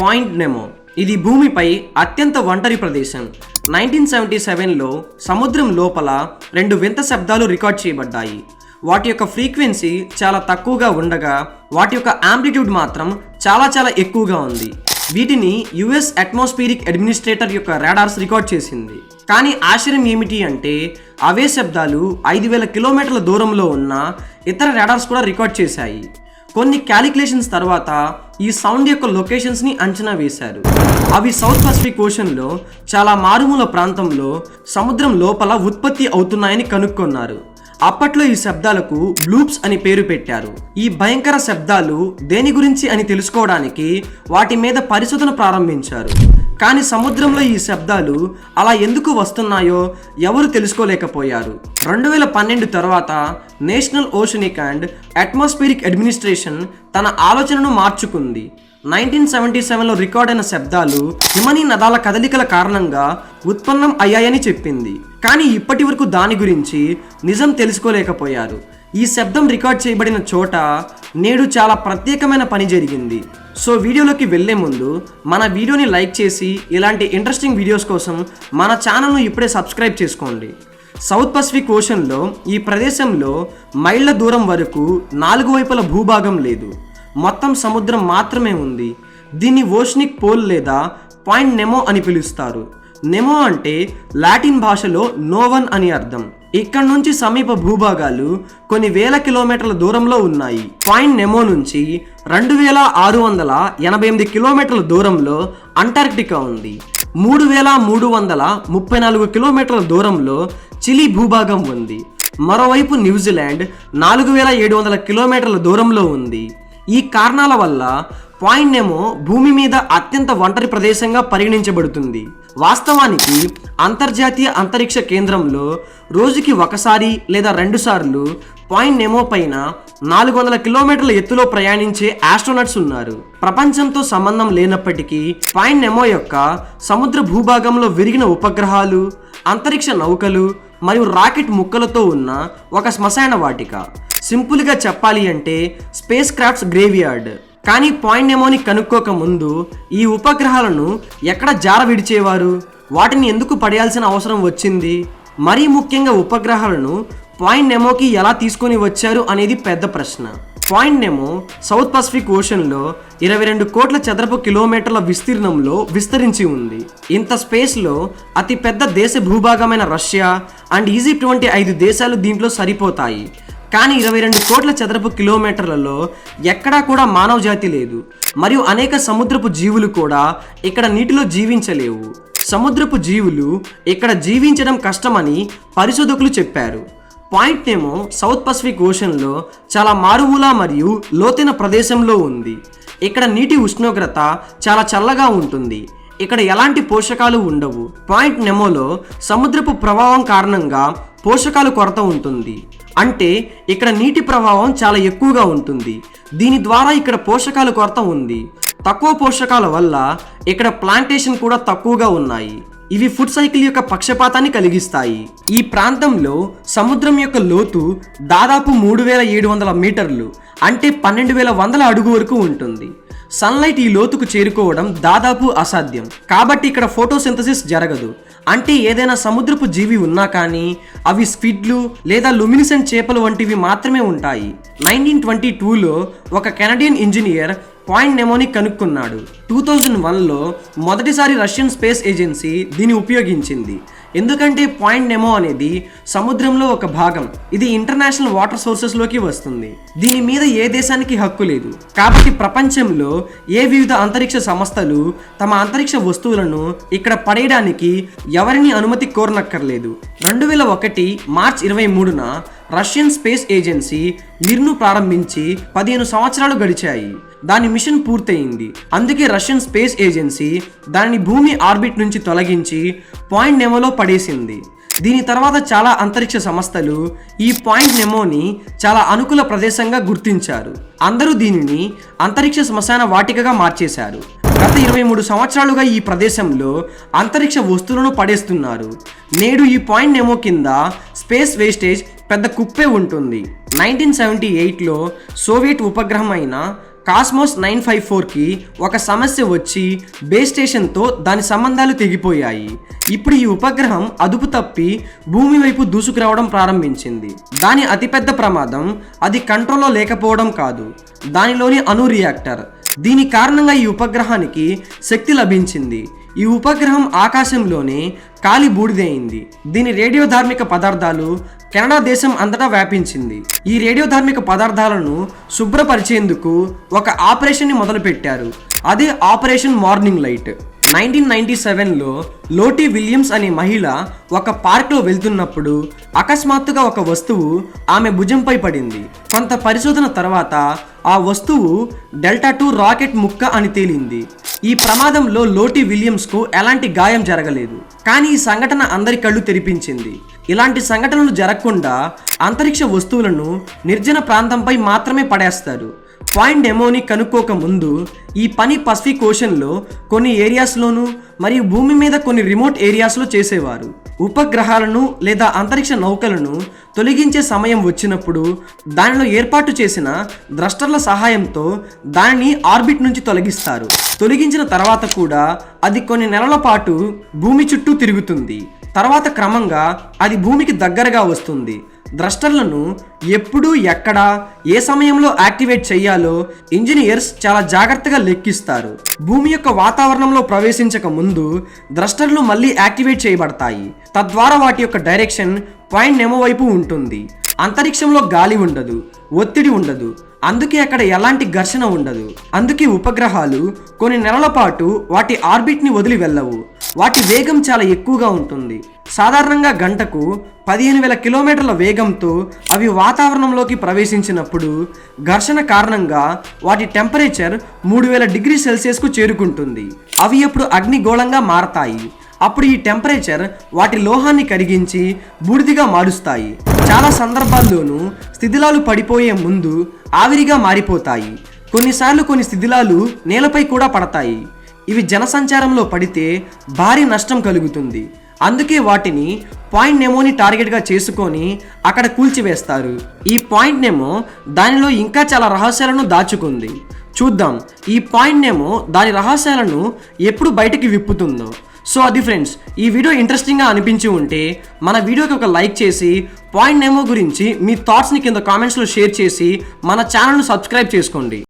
Point నెమో. ఇది భూమిపై అత్యంత ఒంటరి ప్రదేశం. నైన్టీన్ సెవెంటీ సెవెన్లో సముద్రం లోపల రెండు వింత శబ్దాలు రికార్డ్ చేయబడ్డాయి. వాటి యొక్క ఫ్రీక్వెన్సీ చాలా తక్కువగా ఉండగా వాటి యొక్క యాంప్లిట్యూడ్ మాత్రం చాలా చాలా ఎక్కువగా ఉంది. వీటిని యుఎస్ అట్మాస్ఫిరిక్ అడ్మినిస్ట్రేటర్ యొక్క రాడార్స్ రికార్డ్ చేసింది. కానీ ఆశ్చర్యం ఏమిటి అంటే అవే శబ్దాలు ఐదు వేల కిలోమీటర్ల దూరంలో ఉన్న ఇతర రాడార్స్ కూడా రికార్డ్ చేశాయి. కొన్ని క్యాలిక్యులేషన్స్ తర్వాత ఈ సౌండ్ యొక్క లొకేషన్స్ని అంచనా వేశారు. అవి సౌత్ పసిఫిక్ ఓషన్లో చాలా మారుమూల ప్రాంతంలో సముద్రం లోపల ఉత్పత్తి అవుతున్నాయని కనుక్కున్నారు. అప్పట్లో ఈ శబ్దాలకు బ్లూప్స్ అని పేరు పెట్టారు. ఈ భయంకర శబ్దాలు దేని గురించి అని తెలుసుకోవడానికి వాటి మీద పరిశోధన ప్రారంభించారు. కానీ సముద్రంలో ఈ శబ్దాలు అలా ఎందుకు వస్తున్నాయో ఎవరు తెలుసుకోలేకపోయారు. రెండు వేల పన్నెండు తర్వాత national oceanic and atmospheric administration తన ఆలోచనను మార్చుకుంది. నైన్టీన్ సెవెంటీ సెవెన్లో రికార్డ్ అయిన శబ్దాలు హిమనీ నదాల కదలికల కారణంగా ఉత్పన్నం అయ్యాయని చెప్పింది. కానీ ఇప్పటి వరకు దాని గురించి నిజం తెలుసుకోలేకపోయారు. ఈ శబ్దం రికార్డ్ చేయబడిన చోట నేడు చాలా ప్రత్యేకమైన పని జరిగింది. సో వీడియోలోకి వెళ్ళే ముందు మన వీడియోని లైక్ చేసి ఇలాంటి ఇంట్రెస్టింగ్ వీడియోస్ కోసం మన ఛానల్ను ఇప్పుడే సబ్స్క్రైబ్ చేసుకోండి. సౌత్ పసిఫిక్ ఓషన్లో ఈ ప్రదేశంలో మైళ్ళ దూరం వరకు నాలుగు వైపుల భూభాగం లేదు. మొత్తం సముద్రం మాత్రమే ఉంది. దీన్ని ఓషనిక్ పోల్ లేదా పాయింట్ నెమో అని పిలుస్తారు. నెమో అంటే లాటిన్ భాషలో నోవన్ అని అర్థం. ఇక్కడ నుంచి సమీప భూభాగాలు కొన్ని వేల కిలోమీటర్ల దూరంలో ఉన్నాయి. పాయింట్ నెమో నుంచి రెండు వేల ఆరు వందల ఎనభై ఎనిమిది కిలోమీటర్ల దూరంలో అంటార్క్టికా ఉంది. మూడు వేల మూడు వందల ముప్పై నాలుగు కిలోమీటర్ల దూరంలో చిలీ భూభాగం ఉంది. మరోవైపు న్యూజిలాండ్ నాలుగు వేల ఏడు వందల కిలోమీటర్ల దూరంలో ఉంది. ఈ కారణాల వల్ల పాయింట్ నెమో భూమి మీద అత్యంత ఒంటరి ప్రదేశంగా పరిగణించబడుతుంది. వాస్తవానికి అంతర్జాతీయ అంతరిక్ష కేంద్రంలో రోజుకి ఒకసారి లేదా రెండుసార్లు పాయింట్ నెమో పైన నాలుగు వందల కిలోమీటర్ల ఎత్తులో ప్రయాణించే ఆస్ట్రోనట్స్ ఉన్నారు. ప్రపంచంతో సంబంధం లేనప్పటికీ పాయింట్ నెమో యొక్క సముద్ర భూభాగంలో విరిగిన ఉపగ్రహాలు అంతరిక్ష నౌకలు మరియు రాకెట్ ముక్కలతో ఉన్న ఒక శ్మశాన వాటిక. సింపుల్గా చెప్పాలి అంటే స్పేస్ క్రాఫ్ట్స్ గ్రేవియార్డ్. కానీ పాయింట్ నెమోని కనుక్కోక ముందు ఈ ఉపగ్రహాలను ఎక్కడ జార విడిచేవారు? వాటిని ఎందుకు పడేయాల్సిన అవసరం వచ్చింది? మరీ ముఖ్యంగా ఉపగ్రహాలను పాయింట్ నెమోకి ఎలా తీసుకొని వచ్చారు అనేది పెద్ద ప్రశ్న. పాయింట్ నెమో సౌత్ పసిఫిక్ ఓషన్లో ఇరవై రెండు కోట్ల చదరపు కిలోమీటర్ల విస్తీర్ణంలో విస్తరించి ఉంది. ఇంత స్పేస్లో అతి పెద్ద దేశ భూభాగమైన రష్యా అండ్ ఈజిప్ట్ వంటి ఐదు దేశాలు దీంట్లో సరిపోతాయి. కానీ ఇరవై రెండు కోట్ల చదరపు కిలోమీటర్లలో ఎక్కడా కూడా మానవ జాతి లేదు. మరియు అనేక సముద్రపు జీవులు కూడా ఇక్కడ నీటిలో జీవించలేవు. సముద్రపు జీవులు ఇక్కడ జీవించడం కష్టమని పరిశోధకులు చెప్పారు. పాయింట్ ఏమో సౌత్ పసిఫిక్ ఓషన్లో చాలా మారుమూల మరియు లోతైన ప్రదేశంలో ఉంది. ఇక్కడ నీటి ఉష్ణోగ్రత చాలా చల్లగా ఉంటుంది. ఇక్కడ ఎలాంటి పోషకాలు ఉండవు. పాయింట్ నెమోలో సముద్రపు ప్రభావం కారణంగా పోషకాలు కొరత ఉంటుంది. అంటే ఇక్కడ నీటి ప్రభావం చాలా ఎక్కువగా ఉంటుంది. దీని ద్వారా ఇక్కడ పోషకాల కొరత ఉంది. తక్కువ పోషకాల వల్ల ఇక్కడ ప్లాంటేషన్ కూడా తక్కువగా ఉన్నాయి. ఇవి ఫుడ్ సైకిల్ యొక్క పక్షపాతాన్ని కలిగిస్తాయి. ఈ ప్రాంతంలో సముద్రం యొక్క లోతు దాదాపు మూడు వేల ఏడు వందల మీటర్లు అంటే పన్నెండు వేల వందల అడుగు వరకు ఉంటుంది. సన్లైట్ ఈ లోతుకు చేరుకోవడం దాదాపు అసాధ్యం. కాబట్టి ఇక్కడ ఫోటోసింథసిస్ జరగదు. అంటే ఏదైనా సముద్రపు జీవి ఉన్నా కానీ అవి స్క్విడ్లు లేదా లుమినిసెంట్ చేపలు వంటివి మాత్రమే ఉంటాయి. నైన్టీన్ ట్వంటీ టూలో ఒక కెనడియన్ ఇంజనీర్ పాయింట్ నెమోని కనుక్కున్నాడు. టూ థౌజండ్ వన్లో మొదటిసారి రష్యన్ స్పేస్ ఏజెన్సీ దీన్ని ఉపయోగించింది. ఎందుకంటే పాయింట్ నెమో అనేది సముద్రంలో ఒక భాగం. ఇది ఇంటర్నేషనల్ వాటర్ సోర్సెస్లోకి వస్తుంది. దీని మీద ఏ దేశానికి హక్కు లేదు. కాబట్టి ప్రపంచంలో ఏ వివిధ అంతరిక్ష సంస్థలు తమ అంతరిక్ష వస్తువులను ఇక్కడ పడేయడానికి ఎవరిని అనుమతి కోరనక్కర్లేదు. రెండు వేల ఒకటి మార్చ్ ఇరవై మూడున రష్యన్ స్పేస్ ఏజెన్సీ మిర్ను ప్రారంభించి పదిహేను సంవత్సరాలు గడిచాయి. దాని మిషన్ పూర్తయింది. అందుకే రష్యన్ స్పేస్ ఏజెన్సీ దానిని భూమి ఆర్బిట్ నుంచి తొలగించి పాయింట్ నెమోలో పడేసింది. దీని తర్వాత చాలా అంతరిక్ష సంస్థలు ఈ పాయింట్ నెమోని చాలా అనుకూల ప్రదేశంగా గుర్తించారు. అందరూ దీనిని అంతరిక్ష శ్మశాన వాటికగా మార్చేశారు. గత ఇరవై మూడు సంవత్సరాలుగా ఈ ప్రదేశంలో అంతరిక్ష వస్తువులను పడేస్తున్నారు. నేడు ఈ పాయింట్ నెమో కింద స్పేస్ వేస్టేజ్ పెద్ద కుప్పే ఉంటుంది. నైన్టీన్ సెవెంటీ ఎయిట్లో సోవియట్ ఉపగ్రహం అయిన కాస్మోస్ నైన్ ఫైవ్ ఫోర్కి ఒక సమస్య వచ్చి బేస్ స్టేషన్తో దాని సంబంధాలు తెగిపోయాయి. ఇప్పుడు ఈ ఉపగ్రహం అదుపు తప్పి భూమి వైపు దూసుకురావడం ప్రారంభించింది. దాని అతిపెద్ద ప్రమాదం అది కంట్రోల్లో లేకపోవడం కాదు. దానిలోని అణు రియాక్టర్. దీని కారణంగా ఈ ఉపగ్రహానికి శక్తి లభించింది. ఈ ఉపగ్రహం ఆకాశంలోనే కాలి బూడిదైంది. దీని రేడియో ధార్మిక పదార్థాలు కెనడా దేశం అంతటా వ్యాపించింది. ఈ రేడియో ధార్మిక పదార్థాలను శుభ్రపరిచేందుకు ఒక ఆపరేషన్ని మొదలుపెట్టారు. అదే operation morning light. Nineteen ninety సెవెన్లో లోటి విలియమ్స్ అనే మహిళ ఒక పార్క్లో వెళ్తున్నప్పుడు అకస్మాత్తుగా ఒక వస్తువు ఆమె భుజంపై పడింది. కొంత పరిశోధన తర్వాత ఆ వస్తువు డెల్టా టూ రాకెట్ ముక్క అని తేలింది. ఈ ప్రమాదంలో లోటి విలియమ్స్కు ఎలాంటి గాయం జరగలేదు. కానీ ఈ సంఘటన అందరి కళ్ళు తెరిపించింది. ఇలాంటి సంఘటనలు జరగకుండా అంతరిక్ష వస్తువులను నిర్జన ప్రాంతంపై మాత్రమే పడేస్తారు. ఫైండ్ డెమోని కనుక్కోక ముందు ఈ పని పసిఫిక్ ఓషన్లో కొన్ని ఏరియాస్లోనూ మరియు భూమి మీద కొన్ని రిమోట్ ఏరియాస్లో చేసేవారు. ఉపగ్రహాలను లేదా అంతరిక్ష నౌకలను తొలగించే సమయం వచ్చినప్పుడు దానిలో ఏర్పాటు చేసిన ద్రష్టర్ల సహాయంతో దానిని ఆర్బిట్ నుంచి తొలగిస్తారు. తొలగించిన తర్వాత కూడా అది కొన్ని నెలల పాటు భూమి చుట్టూ తిరుగుతుంది. తర్వాత క్రమంగా అది భూమికి దగ్గరగా వస్తుంది. ద్రష్టర్లను ఎప్పుడు ఎక్కడ ఏ సమయంలో యాక్టివేట్ చేయాలో ఇంజనీర్స్ చాలా జాగ్రత్తగా లెక్కిస్తారు. భూమి యొక్క వాతావరణంలో ప్రవేశించక ముందు ద్రష్టర్లు మళ్ళీ యాక్టివేట్ చేయబడతాయి. తద్వారా వాటి యొక్క డైరెక్షన్ పాయింట్ నెమో వైపు ఉంటుంది. అంతరిక్షంలో గాలి ఉండదు ఒత్తిడి ఉండదు. అందుకే అక్కడ ఎలాంటి ఘర్షణ ఉండదు. అందుకే ఉపగ్రహాలు కొన్ని నెలల పాటు వాటి ఆర్బిట్ని వదిలి వెళ్ళవు. వాటి వేగం చాలా ఎక్కువగా ఉంటుంది. సాధారణంగా గంటకు పదిహేను వేల కిలోమీటర్ల వేగంతో అవి వాతావరణంలోకి ప్రవేశించినప్పుడు ఘర్షణ కారణంగా వాటి టెంపరేచర్ మూడు వేల డిగ్రీ సెల్సియస్కు చేరుకుంటుంది. అవి ఎప్పుడు అగ్నిగోళంగా మారతాయి. అప్పుడు ఈ టెంపరేచర్ వాటి లోహాన్ని కరిగించి బూడిదిగా మారుస్తాయి. చాలా సందర్భాల్లోనూ స్థితిలాలు పడిపోయే ముందు ఆవిరిగా మారిపోతాయి. కొన్నిసార్లు కొన్ని స్థితిలాలు నేలపై కూడా పడతాయి. ఇవి జనసంచారంలో పడితే భారీ నష్టం కలుగుతుంది. అందుకే వాటిని పాయింట్ నెమోని టార్గెట్గా చేసుకొని అక్కడ కూల్చివేస్తారు. ఈ పాయింట్ నెమో దానిలో ఇంకా చాలా రహస్యాలను దాచుకుంది. చూద్దాం. ఈ పాయింట్ నేమో దాని రహస్యాలను ఎప్పుడు బయటికి విప్పుతుందో. సో అది ఫ్రెండ్స్ ఈ వీడియో ఇంట్రెస్టింగ్గా అనిపించి ఉంటే మన వీడియోకి ఒక లైక్ చేసి పాయింట్ నేమో గురించి మీ థాట్స్ని కింద కామెంట్స్లో షేర్ చేసి మన ఛానల్ను సబ్స్క్రైబ్ చేసుకోండి.